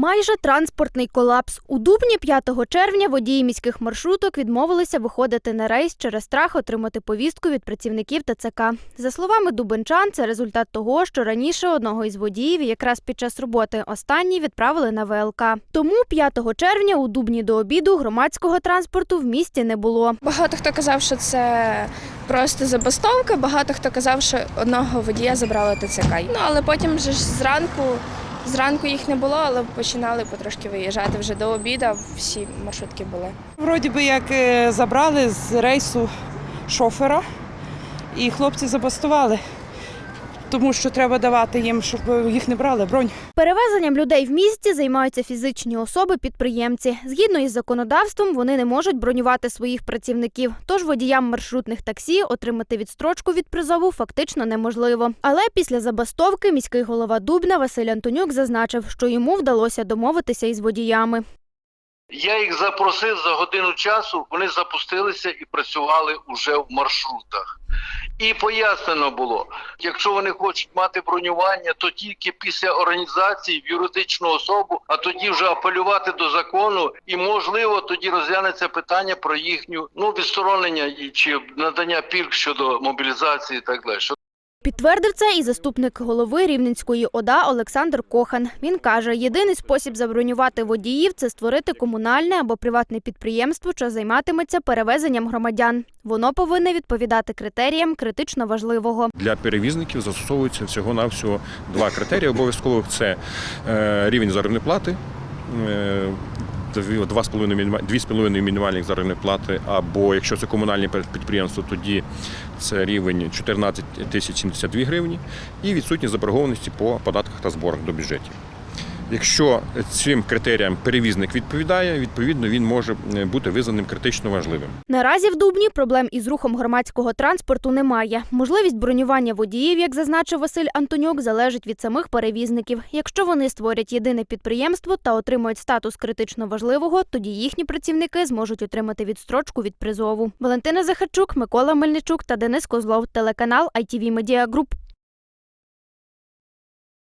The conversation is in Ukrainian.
Майже транспортний колапс. У Дубні 5 червня водії міських маршруток відмовилися виходити на рейс через страх отримати повістку від працівників ТЦК. За словами дубенчан, це результат того, що раніше одного із водіїв якраз під час роботи останній відправили на ВЛК. Тому 5 червня у Дубні до обіду громадського транспорту в місті не було. Багато хто казав, що це просто забастовка, багато хто казав, що одного водія забрали ТЦК. Ну але потім вже ж зранку, зранку їх не було, але починали потрошки виїжджати вже до обіду. Всі маршрутки були. Вроді би як е, забрали з рейсу шофера, і хлопці забастували, тому що треба давати їм, щоб їх не брали бронь. Перевезенням людей в місті займаються фізичні особи-підприємці. Згідно із законодавством, вони не можуть бронювати своїх працівників. Тож водіям маршрутних таксі отримати відстрочку від призову фактично неможливо. Але після забастовки міський голова Дубна Василь Антонюк зазначив, що йому вдалося домовитися із водіями. Я їх запросив за годину часу, вони запустилися і працювали уже в маршрутах. І пояснено було, якщо вони хочуть мати бронювання, то тільки після організації в юридичну особу, а тоді вже апелювати до закону, і можливо тоді розглянеться питання про їхню ну відсторонення чи надання пільг щодо мобілізації і так далі. Підтвердив це і заступник голови Рівненської ОДА Олександр Кохан. Він каже, єдиний спосіб забронювати водіїв це створити комунальне або приватне підприємство, що займатиметься перевезенням громадян. Воно повинне відповідати критеріям критично важливого. Для перевізників застосовується всього-навсього два критерії обов'язкових. Це е, рівень заробітної плати, е, дві- два з половиною мініма- дві з половиною мінімальних заробітної плати, або якщо це комунальні підприємства, тоді це рівень 14 тисяч 72 гривні і відсутність заборгованості по податках та зборах до бюджетів. Якщо цим критеріям перевізник відповідає, відповідно він може е, бути визнаним критично важливим. Наразі в Дубні проблем із рухом громадського транспорту немає. Можливість бронювання водіїв, як зазначив Василь Антонюк, залежить від самих перевізників. Якщо вони створять єдине підприємство та отримують статус критично важливого, тоді їхні працівники зможуть отримати відстрочку від призову. Валентина Захарчук, Микола Мельничук та Денис Козлов. Телеканал ITV Media Group.